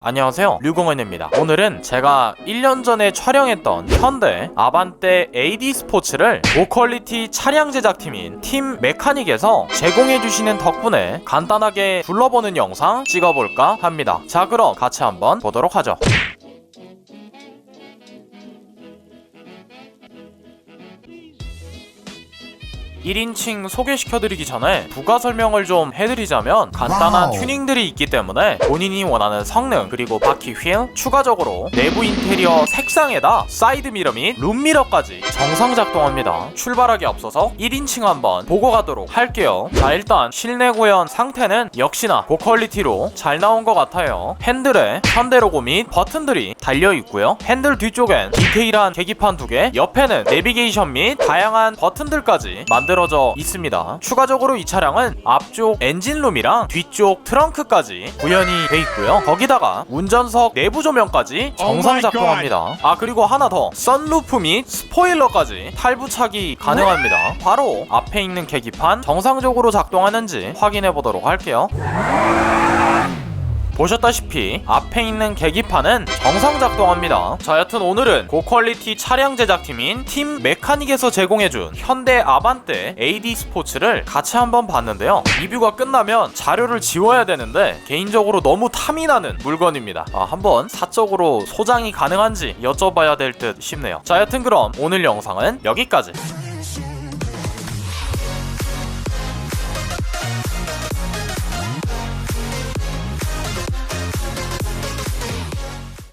안녕하세요 류공원입니다. 오늘은 제가 1년 전에 촬영했던 현대 아반떼 AD 스포츠를 고퀄리티 차량 제작팀인 팀 메카닉에서 제공해주시는 덕분에 간단하게 둘러보는 영상 찍어볼까 합니다. 자 그럼 같이 한번 보도록 하죠 1인칭 소개시켜드리기 전에 부가 설명을 좀 해드리자면 간단한. 튜닝들이 있기 때문에 본인이 원하는 성능 그리고 바퀴 휠 추가적으로 내부 인테리어 색상에다 사이드 미러 및 룸미러까지 정상 작동합니다. 출발하기 앞서서 1인칭 한번 보고 가도록 할게요. 자 일단 실내 구현 상태는 역시나 고퀄리티로 잘 나온 것 같아요. 핸들에 현대 로고 및 버튼들이 달려 있고요. 핸들 뒤쪽엔 디테일한 계기판 두개 옆에는 내비게이션 및 다양한 버튼들까지 만들 어져 있습니다. 추가적으로 이 차량은 앞쪽 엔진룸이랑 뒤쪽 트렁크까지 구현이 돼 있고요. 거기다가 운전석 내부 조명까지 정상 my God. 작동합니다. 아 그리고 하나 더. 썬루프 및 스포일러까지 탈부착이 가능합니다. 바로 앞에 있는 계기판 정상적으로 작동하는지 확인해 보도록 할게요 보셨다시피 앞에 있는 계기판은 정상 작동합니다. 자, 여튼 오늘은 고퀄리티 차량 제작팀인 팀 메카닉에서 제공해준 현대 아반떼 AD 스포츠를 같이 한번 봤는데요. 리뷰가 끝나면 자료를 지워야 되는데 개인적으로 너무 탐이 나는 물건입니다. 아, 한번 사적으로 소장이 가능한지 여쭤봐야 될 듯 싶네요. 자, 여튼 그럼 오늘 영상은 여기까지.